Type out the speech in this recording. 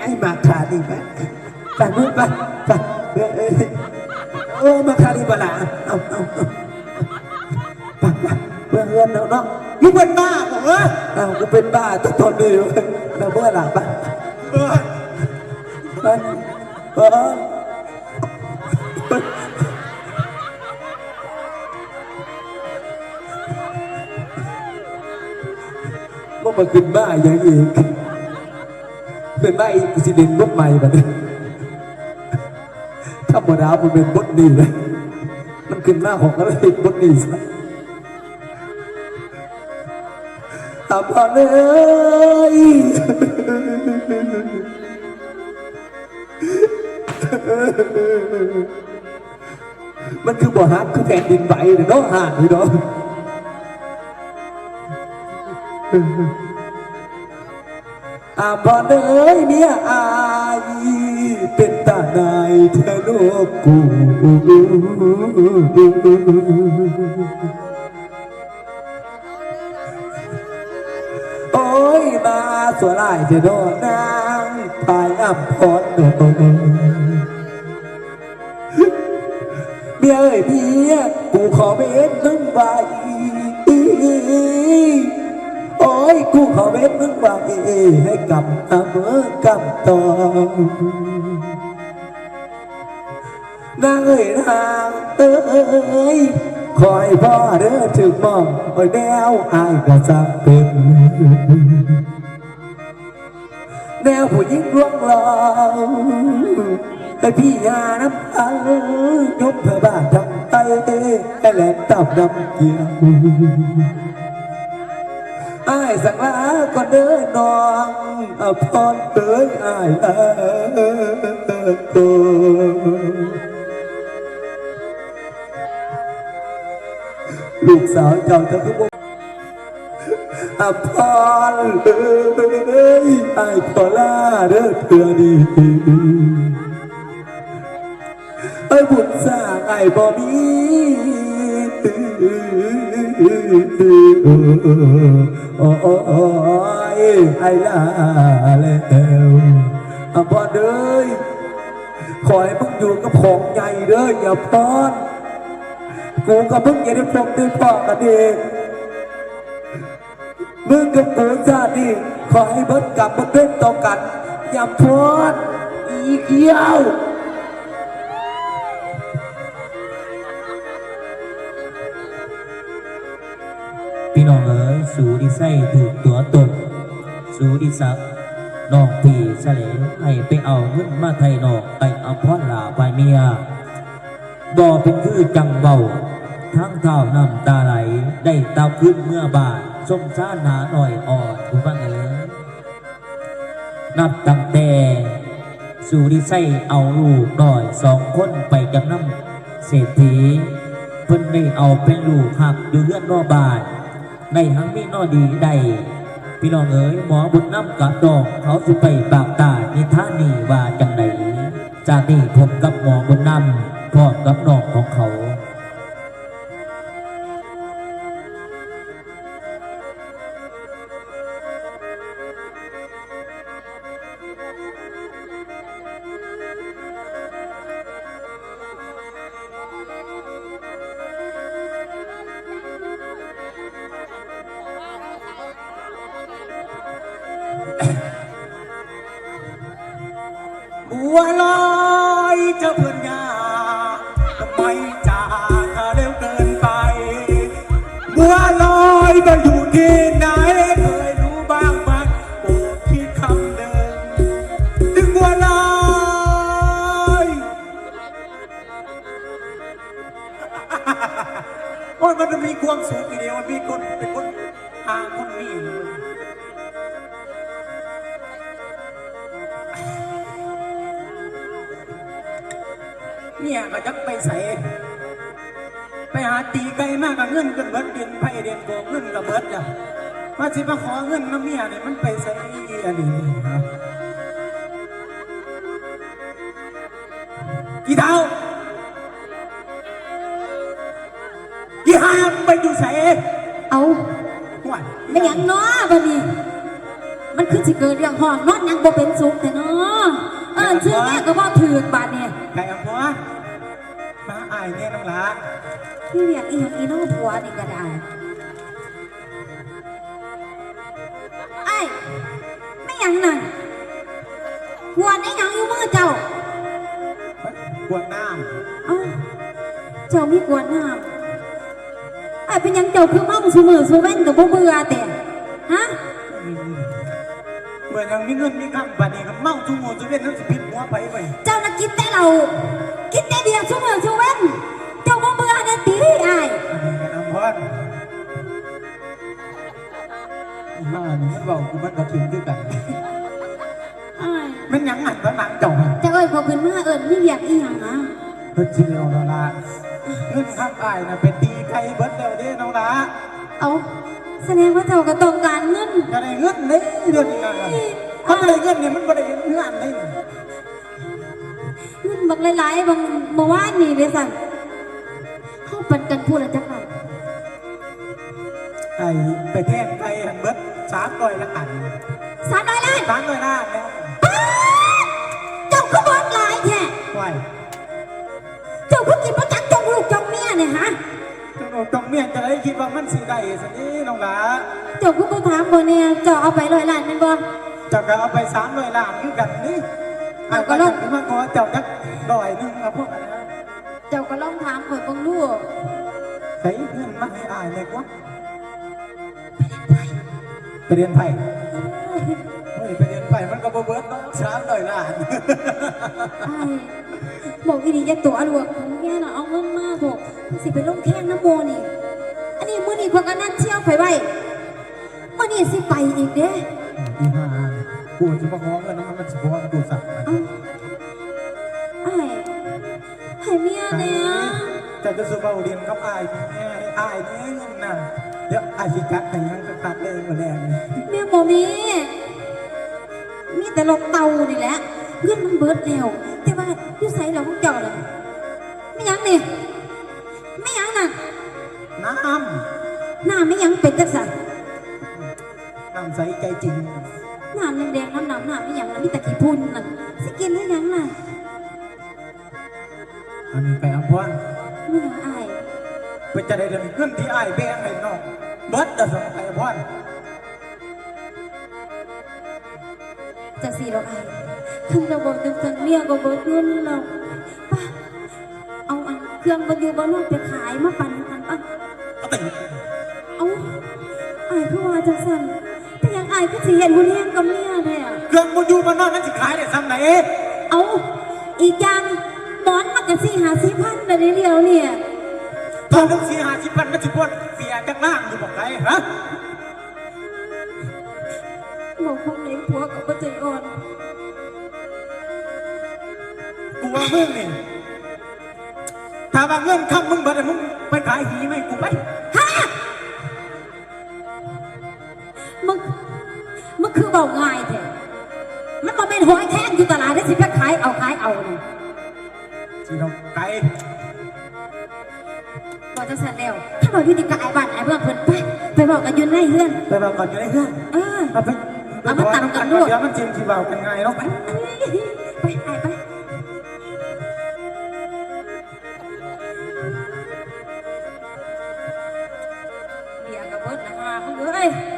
ไอ้มาคาดีไปไปมึงไปไปเออเออโอ้มาคาดีบละเอาเอาเอาไปไปเพื่อนเพื่อนเนาะเนาะมึงเป็นบ้าเหรอเอากูเป็นบ้าตัวตนเลยเว้ยเราเมื่อไหร่ไปไปไปเออว่ามันเป็นบ้าอย่างอีก เป็นบ้าอีกสิเด่นบทใหม่แบบนี้ธรรมดามันเป็นบทนี้เลย มันขึ้นมาของอะไรบทนี้ซะตาพอเลยมันคือบ่อฮักคือแผ่นดินไหวเดี๋ยวน้องห่านพี่น้อง อาบอนเอ้ยเมียอายเป็นตาในเธอลูกกูโอ้ยมาสวลายเธอโดนนางพายอับพอดเมียเอ้ยเมียกูขอเบ็ดมึงไว กูขอเว้นมึงว่าเอให้กับอเมอกับตองนางเอ้ยนางเอ้ยคอยพ่อเด้อถึงมองโอ้ยแนวอายก็จะเป็นแนวผู้หญิงลวงหลอกให้พี่ยาน้ำตายกเพื่อบ้านทำไตให้แหลมตับน้ำเกี่ยว อายสังลาก็เดินนองพรเอ้ยอายเออตัวลูกสาวเจ้าเธอคือบ่อภรเอ้ยอายพอลาเด้อเถื่อดีไอ้บุญสร้างไอ้บ่มีโอ้โอ้โอ้ ยไอ้ลาแล้วอะพ่อเด้ยขอให้มึงอยู่กับของใหญ่เด้ออย่าพอนกูกับมึงอย่าได้พบได้พอกันเองมึงกับกูชาตินี้ขอให้เบิดกลับมาเป็นต่อกัน อย่าพอนอีเกี้ยว น้องเอ๋ยสูดิไส้ถูกตัวตนสูดิสักน้องพี่เสลงให้ไปเอาเงินมาไทยนอกไปเอาพอดลาไปเมียบ่เป็นคือจังเบาทั้งเท้าน้ำตาไหลได้ตาขึ้นเมื่อบาทสมสาหนาหน่อยอ่อนคุณฟังเอ๋ยนับตั้งแต่สูดิไส้เอาลูกหน่อยสองคนไปจำนำเศรษฐีเพิ่นได้เอาเป็นลูกหักอยู่เลือดนอบาน ในทั้งมีนอดีใดพี่น้องเอ๋ยหมอบุญน้ำกะดองเขาสิไปปากตานิท่านีว่าจังไหนจากนี้ผมกับหมอบุญน้ำพร้อมกับน้องของเขา บัวลอยเจ้าเพื่อนยาทำไมจากเร็วเกินไป บัวลอยก็อยู่ที่ เนี่ยก็จักไปใส่ไปหาตีไก่มากกับเงินกันเบิดเดือนไพ่เดือนโกงเงินกับเบิดจ้ะมาสิมาขอเงินน้ำเมียเนี่ยมันไปใส่อันนี้ครับกี่เท้ากี่หาไปอยู่ใส่เอาหัวไม่หยังเนาะบัดนี้ มันมันคือสิเกิดเรื่องห้องนอนยังบ่เป็นสุขแต่เนาะเออชื่อแม่ก็บ่ถือกบาดเนี่ย ไก่อัมพรมาอายเนี่ยน้องหลาพี่เรียกอีหยังอีน้องผัวนี่ก็ได้ไอ้ไม่หยังนั่นหัวนี่หยังอยู่มือเจ้า กวดน้เอ้าเจ้ามีกวนน้ำไอ้เป็นหยังเจ้าคือเมาสูมือสูเว้นกับบ่เบื่อแต่ฮะำ เหมือนยังมีเงินมีคำบัดนี้ก็เมาทุ่งโมจุเวียนนั่นสิพิษหัวไปไปเจ้าน่ะกินแต่เรา กินแต่เบียร์สูมือสูเว้นเจ้าบ่เบื่อเด้อติไอ้ายอันนี้กันอัมพรอีห่านี่มันบอกกูมันก็ทิ้งด้วยกันอ้ายมันหยังหันตะหนังเจ้าหันเจ้าเอ้ยพอขึ้นมาเอิ้นมีเรียกอีหยังนะเพิ่นสิเร็วแล้วล่ะเงินข้างอายน่ะเป็นตีไก่เบิดแล้วเด้น้องหลาเอา แสดงว่าเจ้าก็ต้องการเงินก็ได้เงินเลยเดือนนี้นั่นน่ะเขาก็ได้เงินเนี่ยมันบ่ได้เงินเลยเงินบักหลายๆบางเมื่อวานนี่เด้สั่นเฮาปันกันพูดละจักบาทไอ้ไปแทงไก่หันเบิดสามร้อยละอัน300ล้านสามร้อยล้านแล้วป๊าดเจ้าก็บ่หลายแท้ไหวเจ้าก็กินบ่จักจงลูกจงเมียเนี่ยฮะ จงจงเมียนจะได้คิดว่ามันสิได้สินี้น้องหลาเจ้าก็บ่ถามบ่เนี่ยเจ้าเอาไปร้อยล้านแม่นบ่เจ้าก็เอาไปสามร้อยล้านคือกันนี่ไอ้ก็ลดมาขอเจ้าจักดอยหนึงเอาพวกอันนั้นเจ้าก็ลองถามข่อยเบิ่งดูใส่เงินมาให้อายเลยกว่าไปเรียนไผ่เฮ้ยไปเรียนไผ่มันก็บ่เบิดเนาะสามร้อยล้าน อ้าย บอกอีนี่อย่าตัวลวกของแกน่ะเอาเงินมาโถสิไปลงแข่งน้ำโมนี่ อันนี้มื้อนี้เพิ่นก็นัดเที่ยวไปไว้มื้อนี้สิไปอีกเด้อีห่ากูจะมาขอเงินน้ำมันสิบ่ว่ากูสั่งมันเอ้าอ้ายให้เมียเนี่ยจะจะสู้เบาเรียนกับอายนี่แน่ให้อายนี่เงินน่ะเดี๋ยวอายสิกัดให้ยังกัดเลยมาแรงเมียบ่มีมีแต่ลกเตานี่แหละเงินมันเบิดแล้ว แต่ว่าอยู่ไสแล้วของเจ้าล่ะไม่หยังนี่ไม่หยังน่ะน้หน้าไม่หยังเป็นจังซั่นำน้ำใสใจจริงน้ำแดงๆน้ำน้ำน้ำไม่หยังน่ะมีแต่ขี้พุ่นน่ะสิกินได้หยังน่ะอันนี้ไปอัมพรไม่หยังอายไปจะได้เดินขึ้นที่อายแบงให้น้องเบิดแต่สมัยไปอัมพรจะสีดอกอาย คันเราบอกจังซั่นเมียก็เบิดเงินแล้วป่ะเอาอันเครื่องบรรยุบรรลุไปขายมาปั่นกันป่ะเอาติเอาอายคือว่าจังซั่นแต่ยังอายก็สิเห็นหุ่นแห้งกับเมียแท้อะเครื่องมันอยู่มานอนนั่นสิขายได้ซ้ำไหนเอาอีกอย่างหมอนมันก็สี่หาสี่พันเลยเดียวเนี่ยตอนนึงสี่ห้าสิบพันมันสิบวนเสียจากล่างอยู่บอกไรฮะบอกพวกไหนผัวกับป้าใจอ่อนกู ว่ามึงนี่ถ้าว่าเงินคำมึงเบิดอะมึงไปขายหีไหมกูไปฮะมึงมึงคือเบาง่ายแท้มันมาเป็นหอยแท่งอยู่ตลาดได้สิไปขายเอาขายเอาเนี่ยสิน้องไก่บอกจะเสร็จแล้วถ้าเราอยู่ที่กายบ้านไอ้เพื่อนเพิ่นไปไปบอกกันอยืนในเฮือนไปบอกก่อนอยู่ในเพื่อนเออ เอาไปเอามาตัดกันด้วย เดี๋ยวมันจริงที่เบากันไงเนาะไปเ Hey!